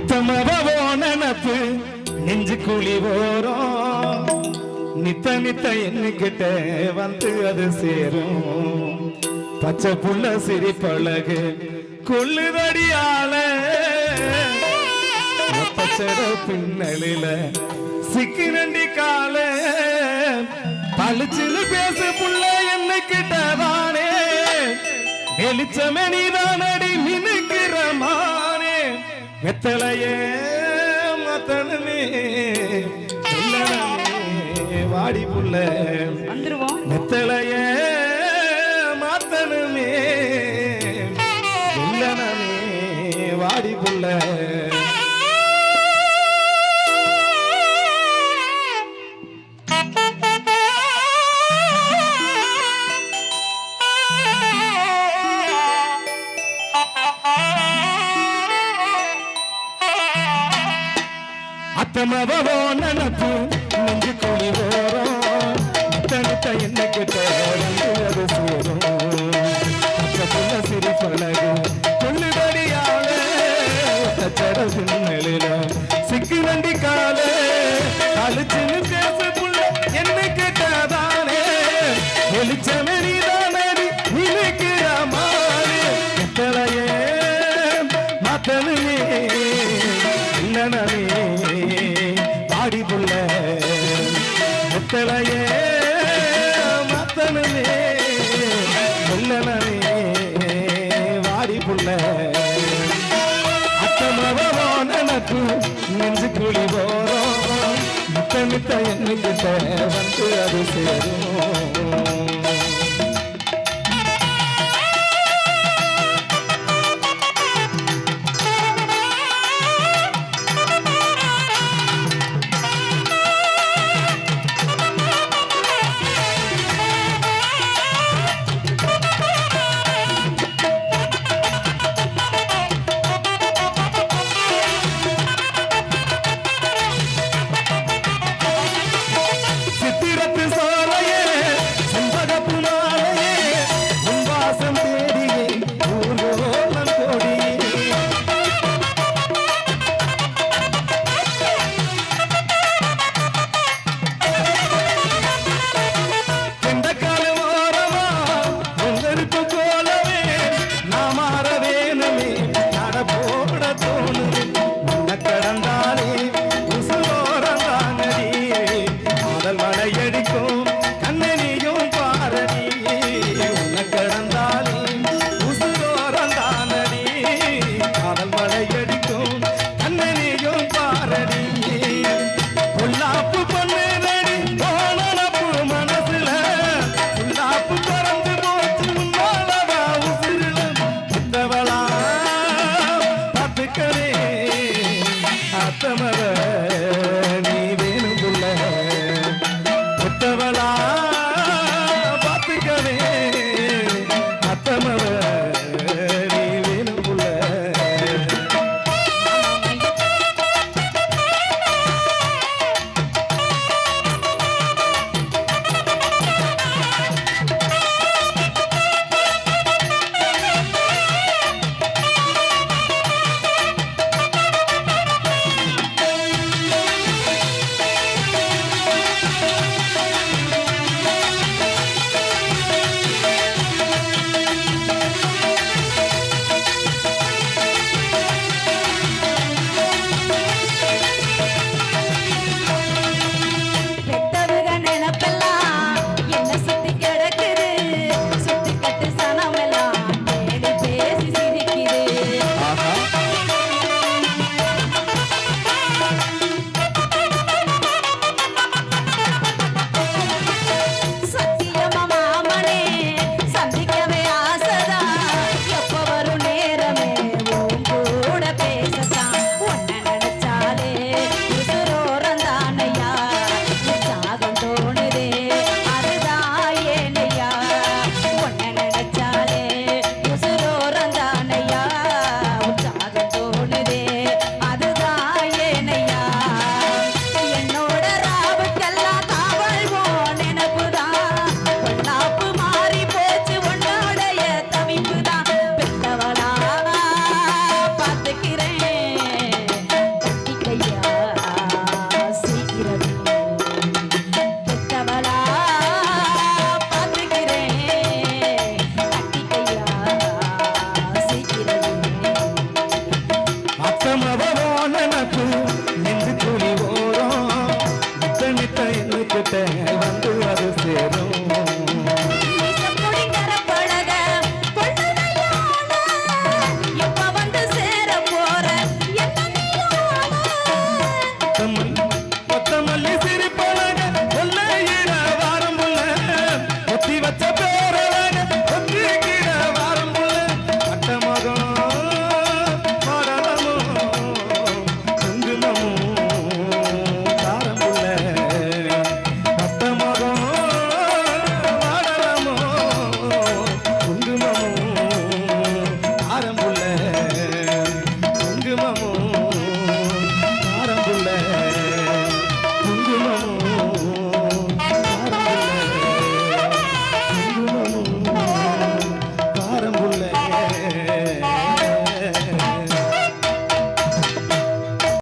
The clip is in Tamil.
அத்தமவோ நினப்பு நெஞ்சு குழி ஓரம் நித்த நித்த எண்ணிக்கிட்ட வந்து அது சேரும். பச்சை புள்ள சிரிப்பழகு கொள்ளுதடியால. ஒத்தச்சட பின்னலில சிக்கு நண்டி கால. பளிச்சுன்னு பேச புள்ள என்ன கிட்டதானே வெளிச்சமே நீதானடி அடி வெத்தலையே மத்தனமே வாடி புள்ள. வந்துருவோம். வெத்தலையே அத்தமவோ நனப்பு நெஞ்சு குழி ஓரம். தனித்த என்னைக்கு கிட்ட அது சேரும் பச்சை புள்ள சிரி பழகு கொள்ளுதடியால தச்சட பின்னலில சிக்கு நண்டி காலே. அழிச்சுன்னு பேச புள்ள என்னை கேட்டாதானே வெளிச்சமே முத்தலையே மத்தனே முன்னனே வாடி புள்ள. அத்தமவோ நனக்கு நெஞ்சு குழி போறோம் மித்த மித்த எண்ணுகிட்ட வந்து அது சேரும்.